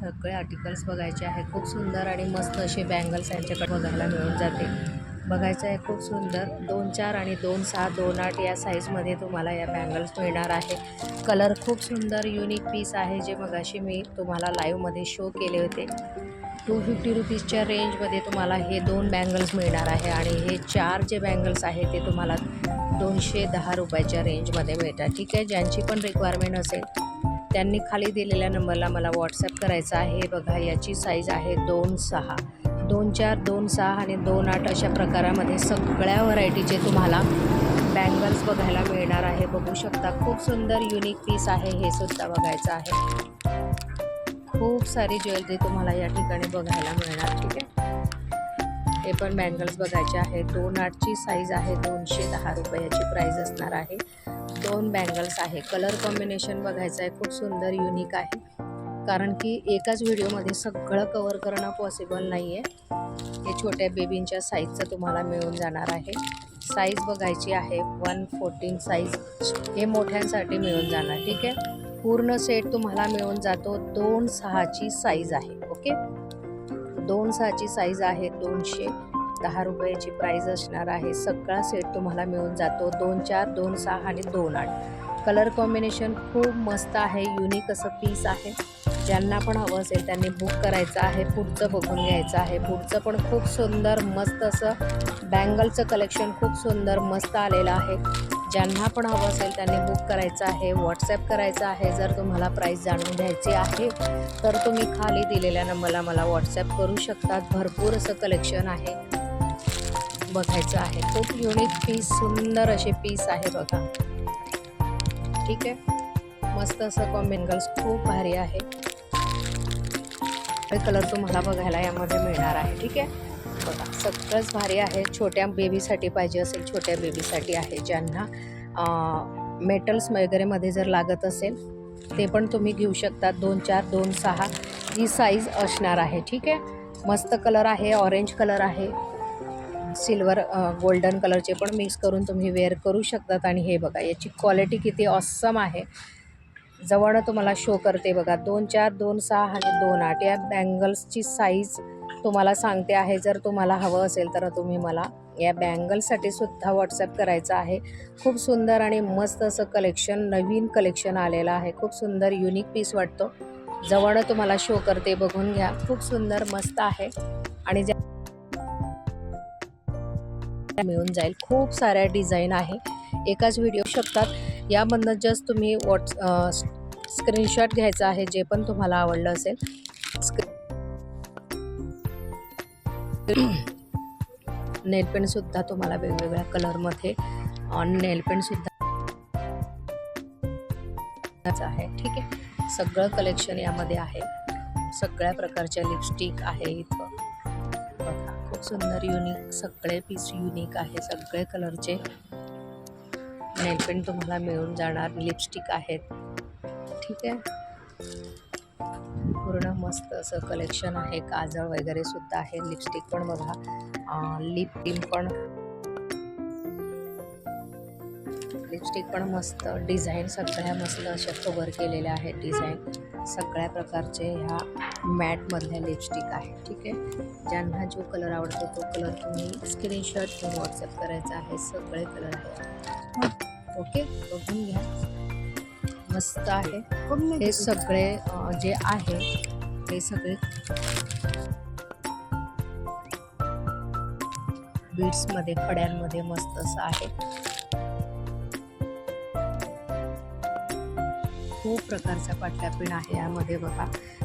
सगळे आर्टिकल्स बघायचे आहे. खूप सुंदर आणि मस्त असे बँगल्स यांच्याकडे बघायला मिळून जाते. बघायचं आहे खूप सुंदर. दोन चार आणि दोन सहा दोन आठ या साईजमध्ये तुम्हाला या बँगल्स मिळणार आहे. कलर खूप सुंदर युनिक पीस आहे जे मगाशी मी तुम्हाला लाईव्हमध्ये शो केले होते. टू फिफ्टी रुपीजच्या रेंजमध्ये तुम्हाला हे दोन बँगल्स मिळणार आहे आणि हे चार जे बँगल्स आहे ते तुम्हाला दोनशे दहा रुपयाच्या रेंजमध्ये मिळतात. ठीक आहे? ज्यांची पण रिक्वायरमेंट असेल त्यांनी खाली दिलेल्या नंबरला मला व्हॉट्सअप करायचं आहे. बघा याची साईज आहे दोन सहा. दोन चार दोन सहा आणि दोन आठ अशा प्रकारामध्ये सगळ्या व्हरायटीचे तुम्हाला बँगल्स बघायला मिळणार आहे. बघू शकता खूप सुंदर युनिक पीस आहे. हे सुद्धा बघायचं आहे. खूप सारी ज्वेलरी तुम्हाला या ठिकाणी बघायला मिळणार ठीक आहे? हे पण बँगल्स बघायचे आहे दोन आठची साईज आहे. दोनशे दहा रुपयाची प्राईज असणार आहे. दोन बँगल्स आहे. कलर कॉम्बिनेशन बघायचं आहे. खूप सुंदर युनिक आहे. कारण की एकाच व्हिडिओमध्ये सगळं कवर करणं पॉसिबल नाही आहे हे छोट्या बेबींच्या साईजचं तुम्हाला मिळून जाणार आहे. साईज बघायची आहे. वन फोर्टीन साईज हे मोठ्यांसाठी मिळून जाणार. ठीक आहे? पूर्ण सेट तुम्हाला मिळून जातो. दोन सहाची साईज आहे. ओके दोन सहाची साईज आहे दोनशे दहा रुपयाची प्राईज असणार आहे. सगळा सेट तुम्हाला मिळून जातो. दोन चार दोन सहा आणि दोन आठ. कलर कॉम्बिनेशन खूप मस्त आहे. युनिक असं पीस आहे. ज्यांना पण हवं असेल त्यांनी बुक करायचं आहे. पुढचं बघून घ्यायचं आहे. पुढचं पण खूप सुंदर मस्त असं बँगलचं कलेक्शन खूप सुंदर मस्त आलेलं आहे. ज्यांना पण हवं असेल त्यांनी बुक करायचं आहे व्हॉट्सॲप करायचं आहे जर तुम्हाला प्राईस जाणून घ्यायची आहे तर तुम्ही खाली दिलेल्या नंबरला मला व्हॉट्सॲप करू शकतात. भरपूर असं कलेक्शन आहे. बघायचं आहे. खूप युनिक पीस सुंदर असे पीस आहे बघा. ठीक आहे? मस्त असं कॉम्बिनगल्स खूप भारी आहे. हे कलर तुम्हाला बघायला यामध्ये मिळणार आहे. ठीक आहे? बघा सगळंच भारी आहे. छोट्या बेबीसाठी पाहिजे असेल छोट्या बेबीसाठी आहे. ज्यांना मेटल्स वगैरेमध्ये जर लागत असेल ते पण तुम्ही घेऊ शकता. दोन चार दोन सहा ही साईज असणार आहे. ठीक आहे? मस्त कलर आहे ऑरेंज कलर आहे. सिल्वर गोल्डन कलरचे पण मिक्स करून तुम्ही वेअर करू शकतात. आणि हे बघा याची क्वालिटी किती ऑसम आहे. जवळ तुम्हाला शो करते बघा. दोन चार दोन सहा आणि दोन आठ. या बँगल्सची साईज तुम्हाला सांगते आहे. जर तुम्हाला हवं असेल तर तुम्ही मला या बँगलसाठी सुद्धा व्हॉट्सअप करायचं आहे. खूप सुंदर आणि मस्त असं कलेक्शन नवीन कलेक्शन आलेलं आहे. खूप सुंदर युनिक पीस वाटतो. जवळ तुम्हाला शो करते बघून घ्या. खूप सुंदर मस्त आहे. आणि ज्या मिळून जाईल. खूप साऱ्या डिझाईन आहे. एकाच व्हिडिओ शकतात यामधनं जस्ट तुम्ही व्हॉट्स स्क्रीनशॉट घ्यायचा आहे जे पण तुम्हाला आवडलं असेल. नेलपेंटसुद्धा तुम्हाला वेगवेगळ्या कलरमध्ये नेलपेंटसुद्धा आहे. ठीक आहे? सगळं कलेक्शन यामध्ये आहे. सगळ्या प्रकारच्या लिपस्टिक आहे इथं. बघा खूप सुंदर युनिक सगळे पीस युनिक आहे. सगळे कलरचे नेलपेंट तुम्हाला मिळून जाणार. लिपस्टिक आहेत. ठीक आहे. पूर्ण मस्त असं कलेक्शन आहे. काजळ वगैरे सुद्धा आहे. लिपस्टिक पण बघा. लिप क्रीम पण. लिपस्टिक पण मस्त. डिझाईन सगळ्या मस्त अशा कवर केलेल्या आहेत. डिझाईन सगळ्या प्रकारचे ह्या मॅटमधल्या लिपस्टिक आहे ठीक आहे. ज्यांना जो कलर आवडतो तो कलर तुम्ही स्क्रीनशॉट घेऊन व्हॉट्सअप करायचा आहे. सगळे कलर आहेत. ओके? बघून घ्या मस्त आहे. हे सगळे जे आहे हे सगळे बीड्समध्ये खड्यांमध्ये मस्त असं आहे. खूप प्रकारचा पाटल्यापिण आहे यामध्ये बघा.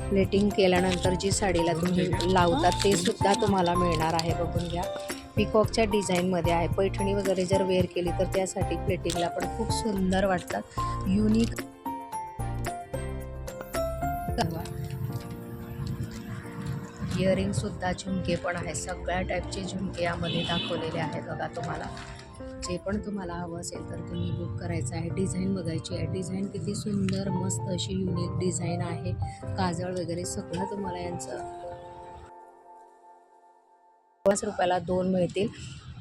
प्लेटिंग केल्यानंतर जी साडीला तुम्ही लावतात ते सुद्धा तुम्हाला मिळणार आहे. बघून घ्या. पिकॉकच्या डिझाईनमध्ये आहे. पैठणी वगैरे जर वेअर केली तर त्यासाठी प्लेटिंगला पण खूप सुंदर वाटतात. युनिक इयरिंग सुद्धा झुमके पण आहे सगळ्या टाईपचे झुमके यामध्ये दाखवलेले आहे बघा तुम्हाला. जे पण तुम्हाला हवं असेल तर तुम्ही बुक करायचं आहे. डिझाईन बघायची आहे. डिझाईन किती सुंदर मस्त अशी युनिक डिझाईन आहे. काजळ वगैरे सगळं तुम्हाला यांचं पन्नास रुपयाला दोन मिळतील.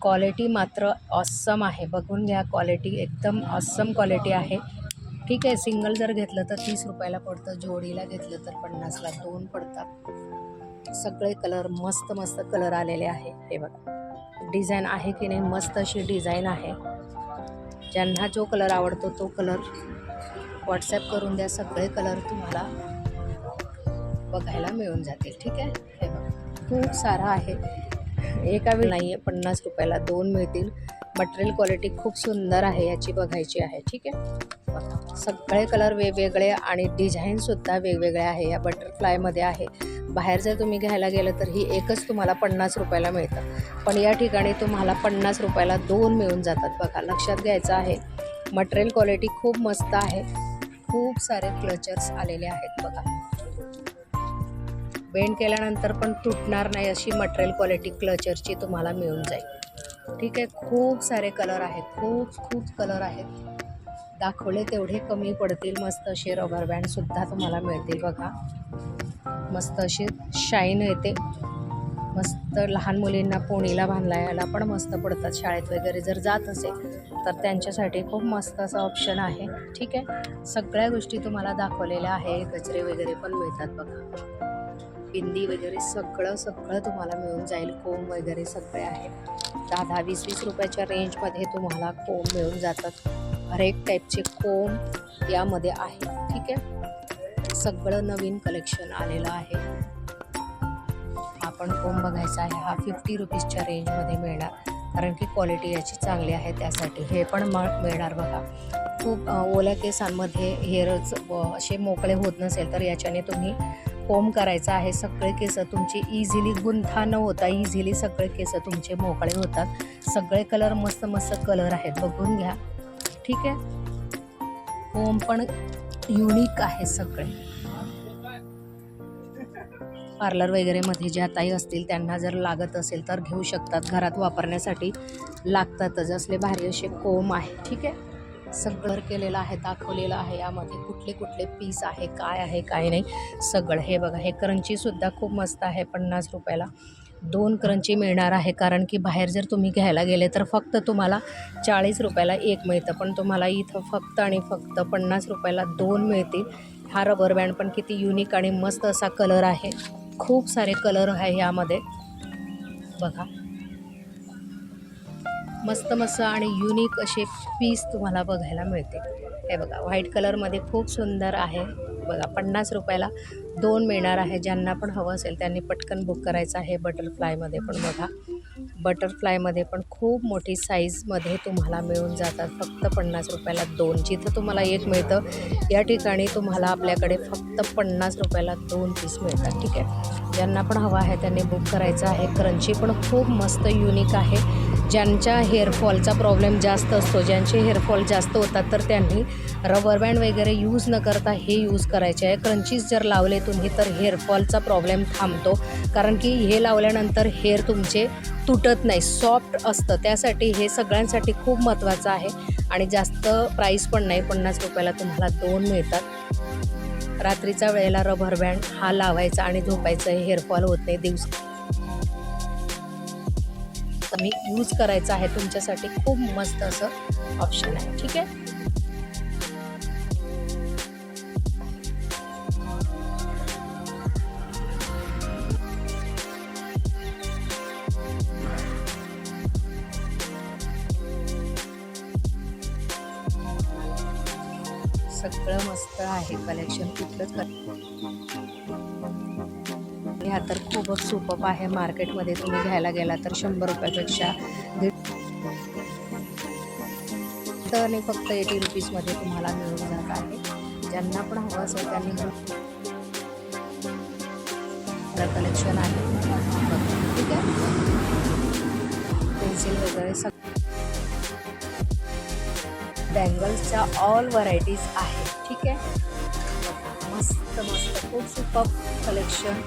क्वालिटी मात्र ऑसम आहे. बघून घ्या क्वालिटी एकदम ऑसम क्वालिटी आहे. ठीक आहे सिंगल जर घेतलं तर तीस रुपयाला पडतं जोडीला घेतलं तर पन्नासला दोन पडतात. सगळे कलर मस्त मस्त कलर आलेले आहे. हे बघा. डिझाईन आहे की नाही? मस्त अशी डिझाईन आहे. ज्यांना जो कलर आवडतो तो कलर व्हॉट्सॲप करून द्या. सगळे कलर तुम्हाला बघायला मिळून जातील. ठीक आहे? हे बघा. खूप सारा आहे. एका वेळ नाही आहे पन्नास रुपयाला दोन मिळतील. मटेरियल क्वालिटी खूप सुंदर आहे याची बघायची आहे ठीक आहे? सगळे कलर वेगवेगळे आणि डिझाईनसुद्धा वेगवेगळे आहे या बटरफ्लायमध्ये आहे. बाहेर जर तुम्ही घ्यायला गेलं तर ही एकच तुम्हाला पन्नास रुपयाला मिळतं. पण या ठिकाणी तुम्हाला पन्नास रुपयाला दोन मिळून जातात बघा लक्षात घ्यायचं आहे. मटेरियल क्वालिटी खूप मस्त आहे. खूप सारे क्लचर्स आलेले आहेत बघा. बेंड केल्यानंतर पण तुटणार नाही अशी मटेरियल क्वालिटी क्लचरची तुम्हाला मिळून जाईल. ठीक आहे? खूप सारे कलर आहेत. खूप खूप कलर आहेत. दाखवले तेवढे कमी पडतील. मस्त असे रबर बँडसुद्धा तुम्हाला मिळतील बघा. मस्त अशी शाईन येते. मस्त लहान मुलींना पोणीला बांधला यायला पण मस्त पडतात. शाळेत वगैरे जर जात असेल तर त्यांच्यासाठी खूप मस्त असं ऑप्शन आहे. ठीक आहे? सगळ्या गोष्टी तुम्हाला दाखवलेल्या आहे गजरे वगैरे पण मिळतात बघा. बिंदी वगैरे सगळं सगळं तुम्हाला मिळून जाईल कोंब वगैरे सगळे आहे. दहा दहा वीस वीस रुपयाच्या रेंजमध्ये तुम्हाला कोंब मिळून जातात. हर एक टाईपचे कोंब यामध्ये आहे ठीक आहे? सगळं नवीन कलेक्शन आलेलं आहे. आपण कोंब बघायचा आहे हा फिफ्टी रुपीजच्या रेंजमध्ये मिळणार. कारण की क्वालिटी याची चांगली आहे त्यासाठी. हे पण म मिळणार बघा. खूप ओल्या केसांमध्ये हेअरच असे मोकळे होत नसेल तर याच्याने तुम्ही कोंब करायचा आहे सगळे केस तुमची इझिली गुंथा न होता इझिली सगळे केस तुमचे मोकळे होतात. सगळे कलर मस्त मस्त कलर आहेत बघून घ्या. ठीक आहे? कोंब पण युनिक आहे सगळे. पार्लर वगैरेमध्ये ज्या ताई असतील त्यांना जर लागत असेल तर घेऊ शकतात. घरात वापरण्यासाठी लागतातच असले भारी असे कोंब आहे. ठीक आहे? सगळं केलेलं आहे दाखवलेलं आहे. यामध्ये कुठले कुठले पीस आहे काय आहे काय नाही. सगळं हे बघा हे करंचीसुद्धा खूप मस्त आहे पन्नास रुपयाला. दोन करंची मिळणार आहे कारण की बाहेर जर तुम्ही घ्यायला गेले तर फक्त तुम्हाला चाळीस रुपयाला एक मिळतं. पण तुम्हाला इथं फक्त आणि फक्त पन्नास रुपयाला दोन मिळतील. हा रबर बँड पण किती युनिक आणि मस्त असा कलर आहे. खूप सारे कलर आहे यामध्ये. बघा. मस्त मस्त आणि युनिक असे पीस तुम्हाला बघायला मिळते हे बघा व्हाईट कलरमध्ये खूप सुंदर आहे. बघा पन्नास रुपयाला दोन मिळणार आहे. ज्यांना पण हवं असेल त्यांनी पटकन बुक करायचं आहे. बटरफ्लायमध्ये पण बघा. बटरफ्लायमध्ये पण खूप मोठी साईजमध्ये तुम्हाला मिळून जातात. फक्त पन्नास रुपयाला दोन. जिथं तुम्हाला एक मिळतं या ठिकाणी तुम्हाला आपल्याकडे फक्त पन्नास रुपयाला दोन पीस मिळतात. ठीक आहे? ज्यांना पण हवं आहे त्यांनी बुक करायचं आहे. क्रंची पण खूप मस्त युनिक आहे. ज्यांच्या हेअरफॉलचा प्रॉब्लेम जास्त असतो ज्यांचे हेअरफॉल जास्त होतात तर त्यांनी रबर बँड वगैरे यूज न करता हे यूज करायचे आहे. क्रंचीज जर लावले तुम्ही तर हेअरफॉलचा प्रॉब्लेम थांबतो. कारण की हे लावल्यानंतर हेअर तुमचे तुटत नाही सॉफ्ट असतं. त्यासाठी हे सगळ्यांसाठी खूप महत्त्वाचं आहे. आणि जास्त प्राईस पण नाही पन्नास रुपयाला तुम्हाला दोन मिळतात. रात्रीच्या वेळेला रबर बँड हा लावायचा आणि झोपायचं हेअरफॉल होत नाही दिवस. तुम्ही यूज करायचं आहे तुमच्यासाठी. खूप मस्त असं ऑप्शन आहे. ठीक आहे? सगळं मस्त आहे कलेक्शन कुठलंच ह्या तर खूपच सुपप आहे. मार्केटमध्ये तुम्ही घ्यायला गेला तर शंभर रुपयापेक्षा तर आणि फक्त एटी रुपीजमध्ये तुम्हाला मिळून जात आहे. ज्यांना पण हवं असेल त्यांनी कलेक्शन आहे. ठीक आहे? पेन्सिल वगैरे सग बँगल्सच्या ऑल व्हरायटीज आहेत ठीक आहे? मस्त मस्त खूप सुपर कलेक्शन